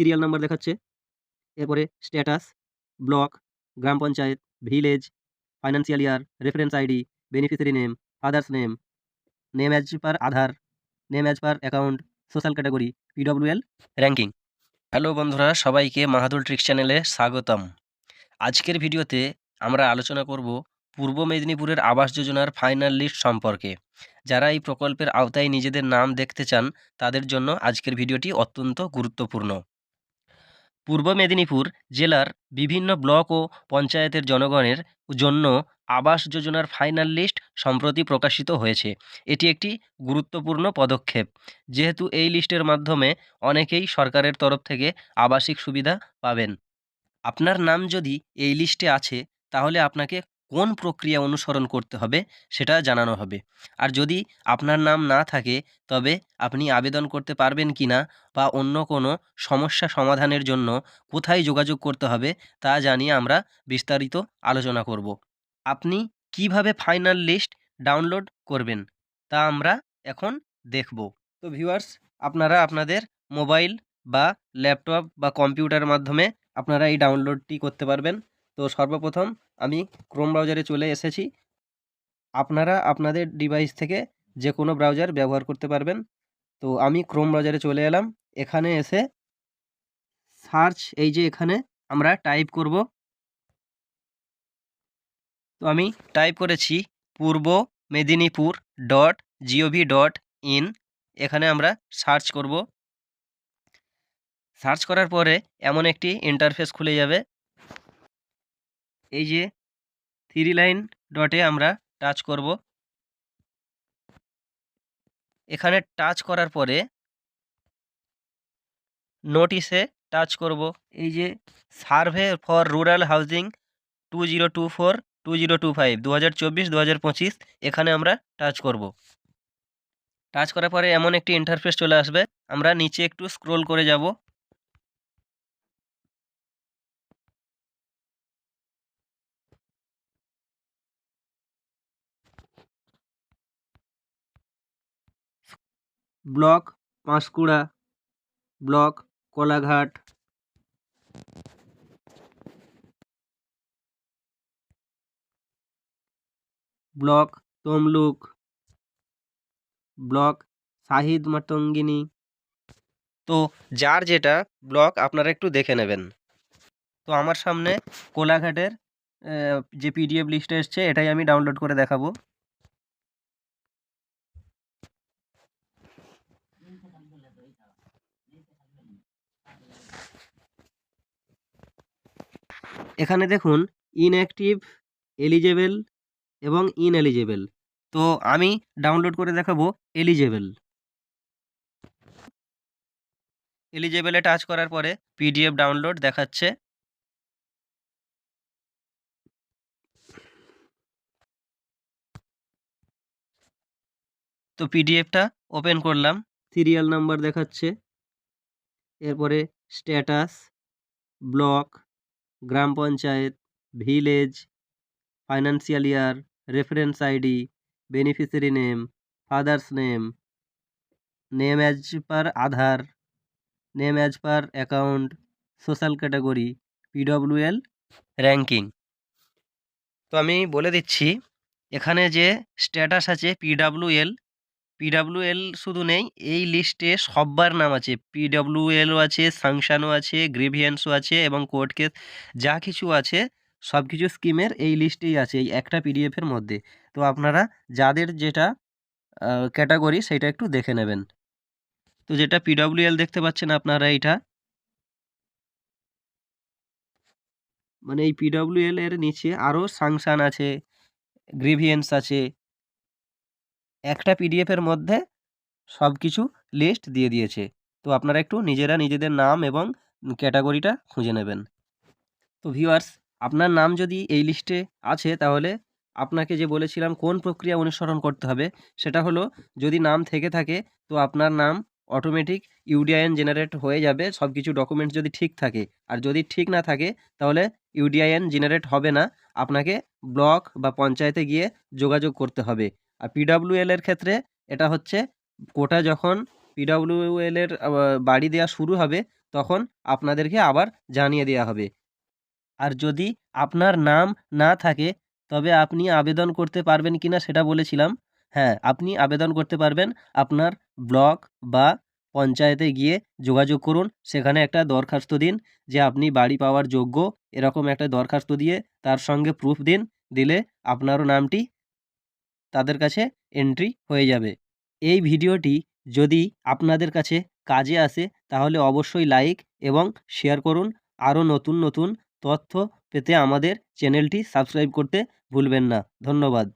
Serial number দেখাচ্ছে। এরপরে status block gram panchayat village financial year reference ID beneficiary name father's name name as per Aadhaar name as per account social category PWL ranking hello বন্ধুরা, সবাইকে মাহাদুল tricks চ্যানেলে স্বাগতম। আজকের ভিডিওতে আমরা আলোচনা করব পূর্ব মেদিনীপুরের আবাস যোজনার ফাইনাল লিস্ট সম্পর্কে। যারা এই প্রকল্পের আওতায় নিজেদের নাম দেখতে চান, তাদের জন্য আজকের ভিডিওটি অত্যন্ত গুরুত্বপূর্ণ। পূর্ব মেদিনীপুর জেলার বিভিন্ন ব্লক ও পঞ্চায়েতের জনগণের জন্য আবাস যোজনার ফাইনাল লিস্ট সম্প্রতি প্রকাশিত হয়েছে। এটি একটি গুরুত্বপূর্ণ পদক্ষেপ। যেহেতু এই লিস্টের মাধ্যমে অনেকেই সরকারের তরফ থেকে আবাসিক সুবিধা পাবেন। আপনার নাম যদি এই লিস্টে আছে, তাহলে আপনাকে কোন প্রক্রিয়া অনুসরণ করতে হবে সেটা জানানো হবে। আর যদি আপনার নাম না থাকে, তবে আপনি আবেদন করতে পারবেন কি না বা অন্য কোনো সমস্যা সমাধানের জন্য কোথায় যোগাযোগ করতে হবে, তা জানিয়ে আমরা বিস্তারিত আলোচনা করব। আপনি কীভাবে ফাইনাল লিস্ট ডাউনলোড করবেন, তা আমরা এখন দেখব। তো ভিউয়ার্স, আপনারা আপনাদের মোবাইল বা ল্যাপটপ বা কম্পিউটার মাধ্যমে আপনারা এই ডাউনলোডটি করতে পারবেন। তো সর্বপ্রথম আমি ক্রোম ব্রাউজারে চলে এসেছি। আপনারা আপনাদের ডিভাইস থেকে যে কোনো ব্রাউজার ব্যবহার করতে পারবেন। তো আমি ক্রোম ব্রাউজারে চলে এলাম। এখানে এসে সার্চ এই যে এখানে আমরা টাইপ করব। তো আমি টাইপ করেছি Purba Medinipur dot GOV dot in এখানে আমরা সার্চ করব। সার্চ করার পরে এমন একটি ইন্টারফেস খুলে যাবে। এই যে থ্রি লাইন ডটে আমরা টাচ করব। এখানে টাচ করার পরে নোটিসে টাচ করব। এই যে survey for rural housing two zero two four two zero two five দু হাজার চব্বিশ দু হাজার পঁচিশ, এখানে আমরা টাচ করব। টাচ করার পরে এমন একটি ইন্টারফেস চলে আসবে। আমরা নিচে একটু স্ক্রোল করে যাব। Block, Panskura, block, Kolaghat. Block, Tamluk. Block Shahid Matangini. তো যার যেটা ব্লক, আপনারা একটু দেখে নেবেন। তো আমার সামনে কোলাঘাটের যে পিডিএফ লিস্টে এসছে, এটাই আমি ডাউনলোড করে দেখাবো। এখানে দেখুন ইনঅ্যাক্টিভ এলিজেবল এবং ইনএলিজেবল তো আমি ডাউনলোড করে দেখাবো এলিজেবল এলিজেবলে টাচ করার পরে পিডিএফ ডাউনলোড দেখাচ্ছে। তো পিডিএফটা ওপেন করলাম সিরিয়াল নাম্বার দেখাচ্ছে। এরপরে status block gram panchayat, village financial year reference ID beneficiary name father's name name as per Aadhaar name as per account social category PWL ranking তো আমি বলে দিচ্ছি, এখানে যে স্ট্যাটাস আছে পিডাব্লিউএল পিডাব্লিউএল শুধু নেই, এই লিস্টে সব্বার নাম আছে। পিডব্লিউএলও আছে সাংশানও আছে গ্রিভিয়েন্সও আছে এবং কোর্ট কেস যা কিছু আছে সব কিছু স্কিমের এই লিস্টেই আছে, এই একটা পিডিএফের মধ্যে। তো আপনারা যাদের যেটা ক্যাটাগরি সেটা একটু দেখে নেবেন। তো যেটা পিডব্লিউএল দেখতে পাচ্ছেন আপনারা এইটা। মানে এই পিডব্লিউএল এর নিচে আরও সাংশান আছে গ্রিভিয়েন্স আছে একটা পিডিএফের মধ্যে সব কিছু লিস্ট দিয়ে দিয়েছে। তো আপনারা একটু নিজেরা নিজেদের নাম এবং ক্যাটাগরিটা খুঁজে নেবেন। তো ভিউয়ার্স আপনার নাম যদি এই লিস্টে আছে তাহলে আপনাকে যে বলেছিলাম কোন প্রক্রিয়া অনুসরণ করতে হবে, সেটা হলো যদি নাম থেকে থাকে, তো আপনার নাম অটোমেটিক ইউডিআইএন জেনারেট হয়ে যাবে সব কিছু ডকুমেন্টস যদি ঠিক থাকে। আর যদি ঠিক না থাকে, তাহলে ইউডিআইএন জেনারেট হবে না। আপনাকে ব্লক বা পঞ্চায়েতে গিয়ে যোগাযোগ করতে হবে। আর পিডাব্লিউএল এর ক্ষেত্রে এটা হচ্ছে কোটা যখন পিডাব্লিউএল এর বাড়ি দেওয়া শুরু হবে তখন আপনাদেরকে আবার জানিয়ে দেওয়া হবে। আর যদি আপনার নাম না থাকে, তবে আপনি আবেদন করতে পারবেন কি না সেটা বলেছিলাম। হ্যাঁ আপনি আবেদন করতে পারবেন। আপনার ব্লক বা পঞ্চায়েতে গিয়ে যোগাযোগ করুন। সেখানে একটা দরখাস্ত দিন যে আপনি বাড়ি পাওয়ার যোগ্য। এরকম একটা দরখাস্ত দিয়ে তার সঙ্গে প্রুফ দিন। দিলে আপনারও নামটি তাদের কাছে এন্ট্রি হয়ে যাবে। এই ভিডিওটি যদি আপনাদের কাছে কাজে আসে, তাহলে অবশ্যই লাইক এবং শেয়ার করুন। আরও নতুন নতুন তথ্য পেতে আমাদের চ্যানেলটি সাবস্ক্রাইব করতে ভুলবেন না। ধন্যবাদ।